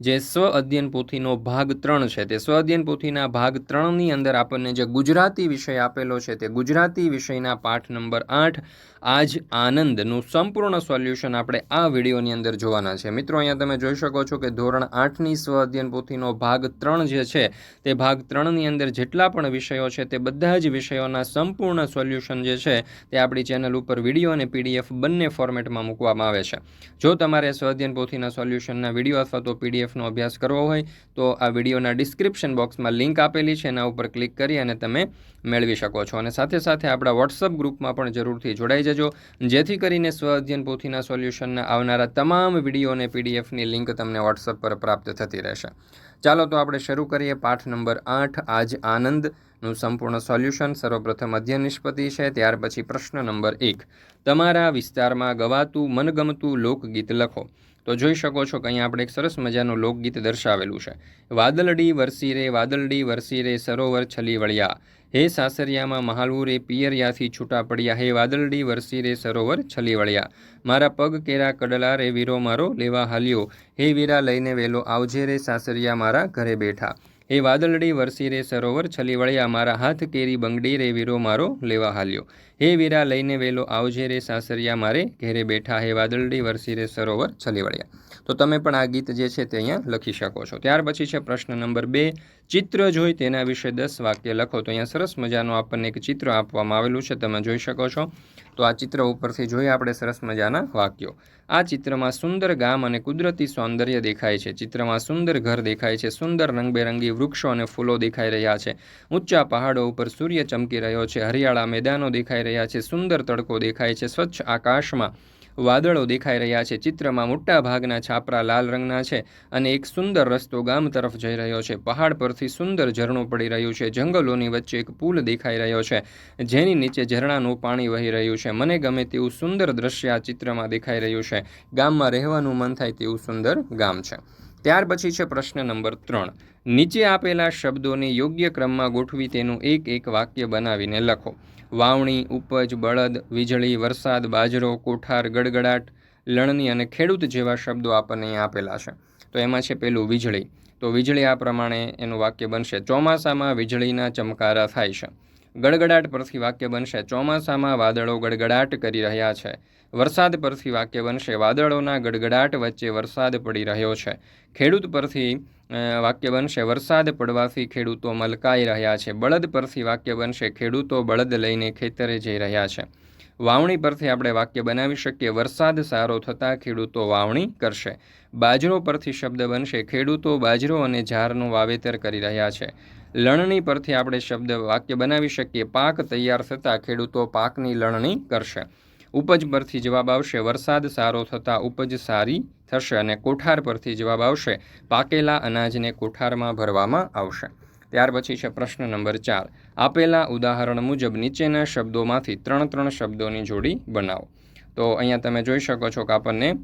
જે સ્વ અધ્યયન પોથીનો ભાગ ત્રણ છે. તે સ્વ અધ્યયન પોથીના ભાગ ત્રણની અંદર આપણને જે ગુજરાતી વિષય આપેલો છે તે ગુજરાતી વિષયના પાઠ નંબર આઠ, આજ આનંદનું સંપૂર્ણ સોલ્યુશન આપણે આ વિડીયોની અંદર જોવાના છે. મિત્રો, અહીંયા તમે જોઈ શકો છો કે ધોરણ આઠની સ્વ અધ્યયન પોથીનો ભાગ ત્રણ જે છે, તે ભાગ ત્રણની અંદર જેટલા પણ વિષયો છે તે બધા જ વિષયોના સંપૂર્ણ સોલ્યુશન જે છે તે આપણી ચેનલ ઉપર વીડિયો અને પીડીએફ બંને ફોર્મેટમાં મૂકવામાં આવે છે. જો તમારે સ્વાધ્યન પોથીના સોલ્યુશનના વીડિયો અથવા તો પીડીએફનો અભ્યાસ કરવો હોય તો આ વિડીયોના ડિસ્ક્રિપ્શન બોક્સમાં લિંક આપેલી છે, એના ઉપર ક્લિક કરી અને તમે મેળવી શકો છો. અને સાથે સાથે આપણા વોટ્સઅપ ગ્રુપમાં પણ જરૂરથી જોડાઈ જજો, જેથી કરીને સ્વ અધ્યયન પોથીના સોલ્યુશનના આવનારા તમામ વીડિયો અને પીડીએફની લિંક તમને વોટ્સઅપ પર પ્રાપ્ત થતી રહેશે. ચાલો તો આપણે શરૂ કરીએ પાઠ નંબર આઠ, આજ આનંદનું સંપૂર્ણ સોલ્યુશન. સર્વપ્રથમ અધ્યયન નિષ્પતિ છે, ત્યાર પછી પ્રશ્ન નંબર એક. તમારા વિસ્તારમાં ગવાતું, મનગમતું લોકગીત લખો. તો જોઈ શકો છો કે અહીંયા આપણે એક સરસ મજાનું લોકગીત દર્શાવેલું છે. વાદળડી વરસી રે, વાદળડી વરસી રે, સરોવર છલી વળ્યા. હે સાસરિયામાં મહાલવું રે, પિયરિયાથી છૂટા પડ્યા. હે વાદળડી વરસી રે, સરોવર છલી વળ્યા. મારા પગ કેરા કડલા રે, વીરો મારો લેવા હાલ્યો. હે વીરા લઈને વેલો આવજે રે, સાસરિયા મારા ઘરે બેઠા. હે વાદળડી વરસી રે, સરોવર છલી વળ્યા. મારા હાથ કેરી બંગડી રે, વીરો મારો લેવા હાલ્યો. હે વીરા લઈને વેલો આવજે રે સાસરિયા મારે, ઘેરે બેઠા હે વાદળડી વરસી રે સરોવર છલી વળ્યા તો તમે પણ આ ગીત જે છે તે અહીંયા લખી શકો છો. ત્યાર પછી છે પ્રશ્ન નંબર બે, ચિત્ર જોઈ તેના વિશે દસ વાક્ય લખો. તો અહીંયા સરસ મજાનું આપણને એક ચિત્ર આપવામાં આવેલું છે, તમે જોઈ શકો છો. તો આ ચિત્ર ઉપરથી જોઈએ આપણે સરસ મજાના વાક્યો. આ ચિત્રમાં સુંદર ગામ અને કુદરતી સૌંદર્ય દેખાય છે. ચિત્રમાં સુંદર ઘર દેખાય છે, સુંદર રંગબેરંગી વૃક્ષો અને ફૂલો દેખાઈ રહ્યા છે. ઊંચા પહાડો ઉપર સૂર્ય ચમકી રહ્યો છે, હરિયાળા મેદાનો દેખાઈ રહ્યા છે. સુંદર તડકો દેખાય છે સ્વચ્છ આકાશમાં. વાદળો દેખાઈ રહ્યા છે. ચિત્રમાં મોટા ભાગના છાપરા લાલ રંગના છે અને એક સુંદર રસ્તો ગામ તરફ જઈ રહ્યો છે. પહાડ પરથી સુંદર ઝરણું પડી રહ્યું છે. જંગલોની વચ્ચે એક પુલ દેખાઈ રહ્યો છે, જેની નીચે ઝરણાનું પાણી વહી રહ્યું છે. મને ગમે તેવું સુંદર દ્રશ્ય આ ચિત્રમાં દેખાઈ રહ્યું છે. ગામમાં રહેવાનું મન થાય તેવું સુંદર ગામ છે. ત્યાર પછી છે પ્રશ્ન નંબર ત્રણ. નીચે આપેલા શબ્દોને યોગ્ય ક્રમમાં ગોઠવી તેનું એક એક વાક્ય બનાવીને લખો. વાવણી, ઉપજ, બળદ, વીજળી, વરસાદ, બાજરો, કોઠાર, ગડગડાટ, લણણી અને ખેડૂત જેવા શબ્દો આપણને અહીં આપેલા છે. તો એમાં છે પેલું વીજળી. તો વીજળી આ પ્રમાણે એનું વાક્ય બનશે. ચોમાસામાં વીજળીના ચમકારા થાય છે. ગડગડાટ પરથી વાક્ય બનશે. ચોમાસામાં વાદળો ગડગડાટ કરી રહ્યા છે. વરસાદ પરથી વાક્ય બનશે. વાદળોના ગડગડાટ વચ્ચે વરસાદ પડી રહ્યો છે. ખેડૂત પરથી વાક્ય બનશે, વરસાદ પડવાથી ખેડૂતો મલકાઈ રહ્યા છે. બળદ પરથી વાક્ય બનશે, ખેડૂતો બળદ લઈને ખેતરે જઈ રહ્યા છે. વાવણી પરથી આપણે વાક્ય બનાવી શકીએ. વરસાદ સારો થતાં ખેડૂતો વાવણી કરશે. બાજરો પરથી શબ્દ બનશે. ખેડૂતો બાજરો અને ઝારનું વાવેતર કરી રહ્યા છે. લણણી પરથી આપણે શબ્દ વાક્ય બનાવી શકીએ. પાક તૈયાર થતાં ખેડૂતો પાકની લણણી કરશે. ઉપજ પરથી જવાબ આવશે. વરસાદ સારો થતાં ઉપજ સારી થશે અને કોઠાર પરથી જવાબ આવશે. પાકેલા અનાજને કોઠારમાં ભરવામાં આવશે. ત્યાર પછી છે પ્રશ્ન નંબર ચાર. આપેલા ઉદાહરણ મુજબ નીચેના શબ્દોમાંથી ત્રણ ત્રણ શબ્દોની જોડી બનાવો. તો અહીંયા તમે જોઈ શકો છો કે આપણને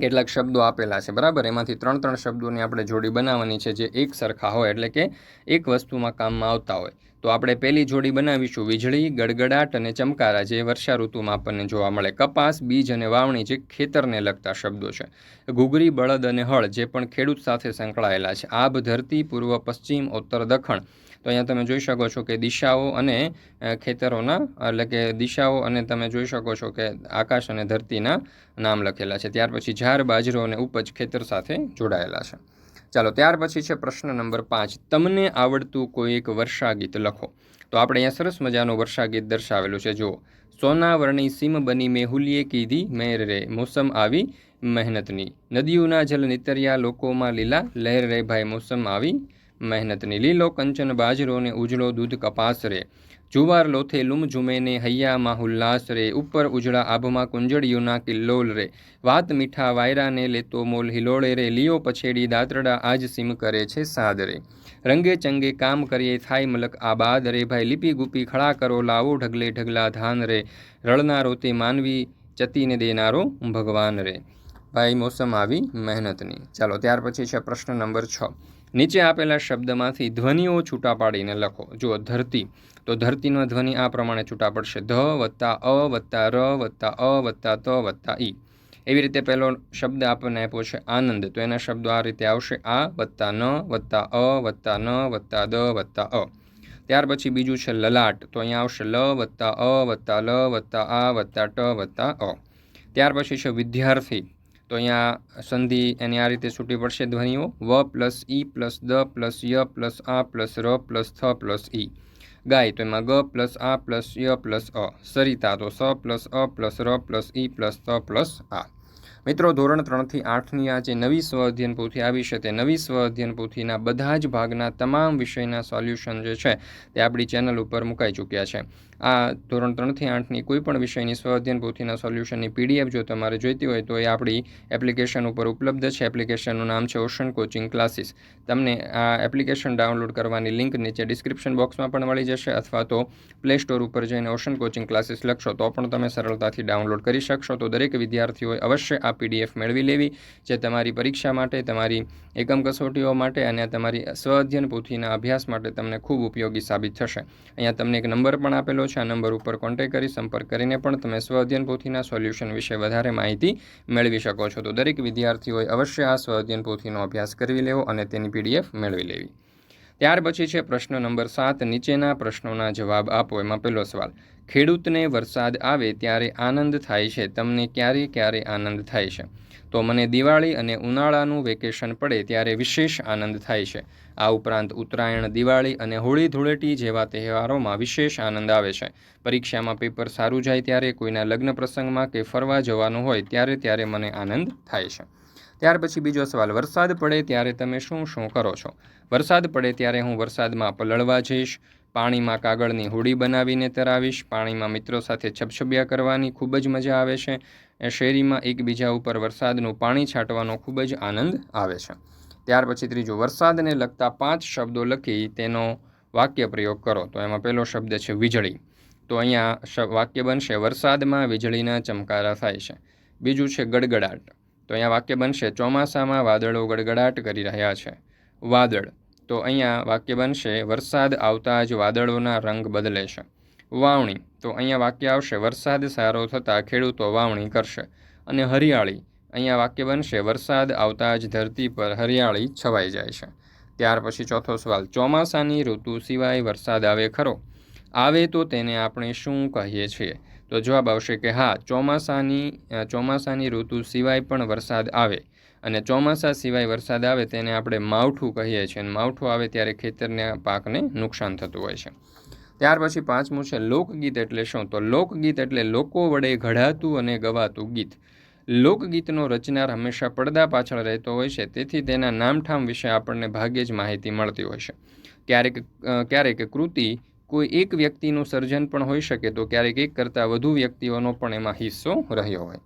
કેટલાક શબ્દો આપેલા છે, બરાબર? એમાંથી ત્રણ ત્રણ શબ્દોની આપણે જોડી બનાવવાની છે જે એક સરખા હોય, એટલે કે એક વસ્તુમાં કામમાં આવતા હોય. તો આપણે પહેલી જોડી બનાવીશું, વીજળી, ગડગડાટ અને ચમકારા, જે વર્ષા ઋતુમાં આપણને જોવા મળે. કપાસ, બીજ અને વાવણી જે ખેતરને લગતા શબ્દો છે. ઘૂઘરી, બળદ અને હળ, જે પણ ખેડૂત સાથે સંકળાયેલા છે. આભ, ધરતી, પૂર્વ, પશ્ચિમ, ઉત્તર, દખણ તો અહીંયા તમે જોઈ શકો છો કે દિશાઓ અને ખેતરોના, એટલે કે દિશાઓ અને તમે જોઈ શકો છો કે આકાશ અને ધરતીના નામ લખેલા છે. ત્યાર પછી ઝાર બાજરો અને ઉપજ ખેતર સાથે જોડાયેલા છે. ચાલો, ત્યાર પછી છે પ્રશ્ન નંબર પાંચ. તમને આવડતું કોઈ એક વર્ષા ગીત લખો. તો આપણે અહીંયા સરસ મજાનું વર્ષા ગીત દર્શાવેલું છે. જુઓ. સોનાવર્ણી સીમ બની મેહુલીએ કીધી, મેર રે મોસમ આવી મહેનતની. નદીઓના જલ નિતર્યા, લોકોમાં લીલા, લહેર રે ભાઈ મોસમ આવી મહેનતની લીલો કંચન બાજરો ને ઉજળો દૂધ કપાસ રે. જુવાર લોથે લુમઝુમે ઝુમેને હૈયામાં ઉલ્લાસ રે. ઉપર ઉજળા આભમાં કુંજળીઓના કિલ્લોલ રે. વાત મીઠા વાયરાને લેતો મોલ હિલોળે રે. લીઓ પછેડી દાતરડા આજ સીમ કરે છે સાદ રે. રંગે ચંગે કામ કરીએ થાય મલક આબાદ રે. ભાઈ લીપી ગુપી ખડા કરો લાવો ઢગલે ઢગલા ધાન રે. રળનારો તે માનવી ચતીને દેનારો ભગવાન રે. ભાઈ મોસમ આવી મહેનતની. ચાલો ત્યાર પછી છે પ્રશ્ન નંબર છ. નીચે આપેલા શબ્દમાંથી ધ્વનિઓ છૂટા પાડીને લખો. જુઓ, ધરતી. તો ધરતીનો ધ્વનિ આ પ્રમાણે છૂટા પડશે. ધ વત્તા અ વત્તા ર વત્તા અ વત્તા ત વત્તા ઈ. એવી રીતે પહેલો શબ્દ આપણને આપ્યો છે આનંદ. તો એના શબ્દો આ રીતે આવશે. આ વત્તા ન વત્તા અ વત્તા ન વત્તા દ વત્તા અ. ત્યાર પછી બીજું છે લલાટ. તો અહીંયા આવશે લ વત્તા અ વત્તા લ વત્તા આ વત્તા ટ વત્તા અ. ત્યાર પછી છે વિદ્યાર્થી. તો અહીંયા સંધિ એની આ રીતે છૂટી પડશે ધ્વનિઓ. વ પ્લસ ઈ પ્લસ દ પ્લસ ય પ્લસ આ પ્લસ ર પ્લસ થ પ્લસ ઈ. ગાય, તો એમાં ગ પ્લસ આ પ્લસ ય પ્લસ અ. સરિતા, તો સ પ્લસ અ પ્લસ ર પ્લસ ઈ પ્લસ ત પ્લસ આ. મિત્રો, ધોરણ ત્રણથી આઠની આ જે નવી સ્વ અધ્યયન પોથી આવી છે, તે નવી સ્વ અધ્યયન પોથીના બધા જ ભાગના તમામ વિષયના સોલ્યુશન જે છે, તે આપણી ચેનલ ઉપર મુકાઈ ચૂક્યા છે. આ ધોરણ ત્રણથી આઠની કોઈ પણ વિષયની સ્વ અધ્યયન પોથીના સોલ્યુશનની પીડીએફ જો તમારે જોઈતી હોય, તો એ આપણી એપ્લિકેશન ઉપર ઉપલબ્ધ છે. એપ્લિકેશનનું નામ છે ઓશન કોચિંગ ક્લાસીસ. તમને આ એપ્લિકેશન ડાઉનલોડ કરવાની લિંક નીચે ડિસ્ક્રિપ્શન બોક્સમાં પણ મળી જશે, અથવા તો પ્લે સ્ટોર ઉપર જઈને ઓશન કોચિંગ ક્લાસીસ લખશો, તો પણ તમે સરળતાથી ડાઉનલોડ કરી શકશો. તો દરેક વિદ્યાર્થીઓએ અવશ્ય આ પીડીએફ મેળવી લેવી જે તમારી પરીક્ષા માટે, તમારી એકમ કસોટીઓ માટે અને તમારી સ્વ અધ્યયન પોથીના અભ્યાસ માટે તમને ખૂબ ઉપયોગી સાબિત થશે. અહીંયા તમને એક નંબર પણ આપેલો છે. આ નંબર ઉપર કોન્ટેક્ટ કરી સંપર્ક કરીને પણ તમે સ્વ અધ્યયન પોથીના સોલ્યુશન વિશે વધારે માહિતી મેળવી શકો છો. તો દરેક વિદ્યાર્થીઓએ અવશ્ય આ સ્વ અધ્યયન પોથીનો અભ્યાસ કરવી લેવો અને તેની પીડીએફ મેળવી લેવી. ત્યાર પછી છે પ્રશ્ન નંબર સાત, નીચેના પ્રશ્નોના જવાબ આપો. એમાં પહેલો સવાલ, ખેડૂતને વરસાદ આવે ત્યારે આનંદ થાય છે? તમને ક્યારે ક્યારે આનંદ થાય છે? તો મને દિવાળી અને ઉનાળાનું વેકેશન પડે ત્યારે વિશેષ આનંદ થાય છે. આ ઉપરાંત ઉત્તરાયણ, દિવાળી અને હોળી ધૂળેટી જેવા તહેવારોમાં વિશેષ આનંદ આવે છે. પરીક્ષામાં પેપર સારું જાય ત્યારે કોઈના લગ્ન પ્રસંગમાં કે ફરવા જવાનું હોય ત્યારે ત્યારે મને આનંદ થાય છે. ત્યાર પછી બીજો સવાલ, વરસાદ પડે ત્યારે તમે શું શું કરો છો? વરસાદ પડે ત્યારે હું વરસાદમાં પલળવા જઈશ, પાણીમાં કાગળની હોડી બનાવીને તરાવીશ, પાણીમાં મિત્રો સાથે છબછબિયા કરવાની ખૂબ જ મજા આવે છે શેરીમાં એકબીજા ઉપર વરસાદનું પાણી છાંટવાનો ખૂબ જ આનંદ આવે છે. ત્યાર પછી ત્રીજું, વરસાદને લગતા પાંચ શબ્દો લખી તેનો વાક્ય પ્રયોગ કરો. તો એમાં પહેલો શબ્દ છે વીજળી. તો અહીંયા વાક્ય બનશે, વરસાદમાં વીજળીના ચમકારા થાય છે. બીજું છે ગડગડાટ. તો અહીંયા વાક્ય બનશે, ચોમાસામાં વાદળો ગડગડાટ કરી રહ્યા છે. વાદળ. તો અહીંયા વાક્ય બનશે, વરસાદ આવતા જ વાદળોના રંગ બદલે છે. વાવણી. તો અહીંયા વાક્ય આવશે, વરસાદ સારો થતાં ખેડૂતો વાવણી કરશે. અને હરિયાળી. અહીંયા વાક્ય બનશે, વરસાદ આવતા જ ધરતી પર હરિયાળી છવાઈ જાય છે. ત્યાર પછી ચોથો સવાલ, ચોમાસાની ઋતુ સિવાય વરસાદ આવે ખરો? આવે તો તેને આપણે શું કહીએ છીએ? તો જવાબ આવશે કે હા, ચોમાસાની ચોમાસાની ઋતુ સિવાય પણ વરસાદ આવે. અને ચોમાસા સિવાય વરસાદ આવે તેને આપણે માવઠું કહીએ છીએ. અને માવઠું આવે ત્યારે ખેતરના, પાકને નુકસાન થતું હોય છે. ત્યાર પછી પાંચમું છે લોકગીત એટલે શું? તો લોકગીત એટલે લોકો વડે ઘડાતું અને ગવાતું ગીત. લોકગીતનો રચનાર હંમેશા પડદા પાછળ રહેતો હોય છે. તેથી તેના નામઠામ વિશે આપણને ભાગ્યે જ માહિતી મળતી હોય છે. ક્યારેક ક્યારેક કૃતિ કોઈ એક વ્યક્તિનું સર્જન પણ હોઈ શકે તો ક્યારેક એક કરતાં વધુ વ્યક્તિઓનો પણ એમાં હિસ્સો રહ્યો હોય.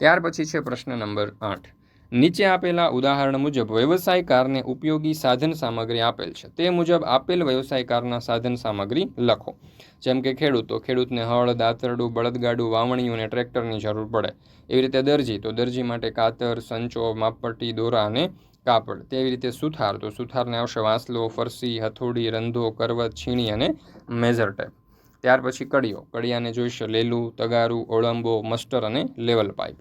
ત્યાર પછી છે પ્રશ્ન નંબર આઠ. નીચે આપેલા ઉદાહરણ મુજબ વ્યવસાયકારને ઉપયોગી સાધન સામગ્રી આપેલ છે. તે મુજબ આપેલ વ્યવસાયકારના સાધન સામગ્રી લખો. જેમ કે ખેડૂતો, ખેડૂતને હળ, દાતરડું, બળદગાડું, વાવણીઓ અને ટ્રેક્ટરની જરૂર પડે. એવી રીતે દરજી, તો દરજી માટે કાતર, સંચો, માપપટ્ટી, દોરા અને કાપડ. તેવી રીતે સુથાર. તો સુથારને આવશે વાંસલો, ફરસી, હથોડી, રંધો, કરવત, છીણી અને મેઝર ટેપ ત્યાર પછી કડીઓ કડિયાને જોઈશે લેલું, તગારું, ઓળંબો, મસ્ટર અને લેવલ પાઇપ.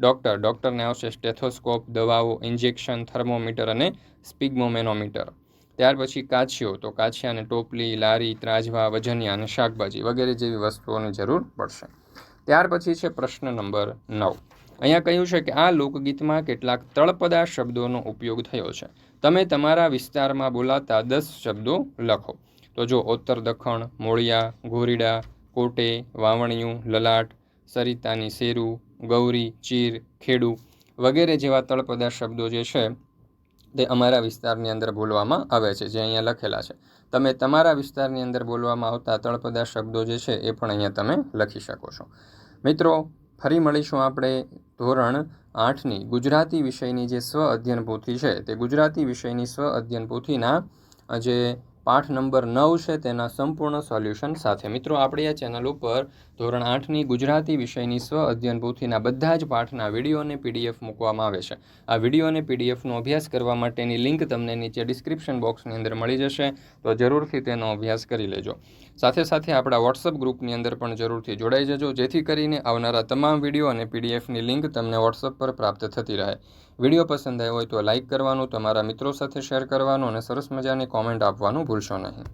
ડૉક્ટર. ડૉક્ટરને આવશે સ્ટેથોસ્કોપ, દવાઓ, ઇન્જેક્શન, થર્મોમીટર અને સ્પિગ્મોમેનોમીટર. ત્યાર પછી કાછીઓ. તો કાછિયાને ટોપલી, લારી, ત્રાજવા, વજનિયા અને શાકભાજી વગેરે જેવી વસ્તુઓની જરૂર પડશે. ત્યાર પછી છે પ્રશ્ન નંબર નવ. અહીંયા કહ્યું છે કે આ લોકગીતમાં કેટલાક તળપદા શબ્દોનો ઉપયોગ થયો છે. તમે તમારા વિસ્તારમાં બોલાતા દસ શબ્દો લખો. તો જો ઉત્તર દખણ, મોળિયા, ઘોરીડા, કોટે, વાવણિયું, લલાટ, સરિતાની શેરું, ગૌરી, ચીર, ખેડુ વગેરે જેવા તળપદા શબ્દો જે છે તે અમારા વિસ્તારની અંદર બોલવામાં આવે છે, જે અહીંયા લખેલા છે. તમે તમારા વિસ્તારની અંદર બોલવામાં આવતા તળપદા શબ્દો જે છે એ પણ અહીંયા તમે લખી શકો છો. મિત્રો ફરી મળીશું આપણે ધોરણ આઠની ગુજરાતી વિષયની જે સ્વ અધ્યયન પોથી છે તે ગુજરાતી વિષયની સ્વ અધ્યયન પોથીના જે પાઠ નંબર નવ છે તેના સંપૂર્ણ સોલ્યુશન સાથે. મિત્રો, આપણી આ ચેનલ ઉપર ધોરણ આઠની ગુજરાતી વિષયની સ્વ અધ્યયન પોથીના બધા જ પાઠના વીડિયો અને પીડીએફ મૂકવામાં આવે છે. આ વીડિયો અને પીડીએફનો અભ્યાસ કરવા માટેની લિંક તમને નીચે ડિસ્ક્રિપ્શન બોક્સની અંદર મળી જશે, તો જરૂરથી તેનો અભ્યાસ કરી લેજો. સાથે સાથે આપણા વોટ્સઅપ ગ્રુપની અંદર પણ જરૂરથી જોડાઈ જજો, જેથી કરીને આવનારા તમામ વીડિયો અને પીડીએફની લિંક તમને વોટ્સઅપ પર પ્રાપ્ત થતી રહે. વીડિયો પસંદ આવ્યો હોય તો લાઇક કરવાનું, તમારા મિત્રો સાથે શેર કરવાનું અને સરસ મજાની કોમેન્ટ આપવાનું ભૂલશો નહીં.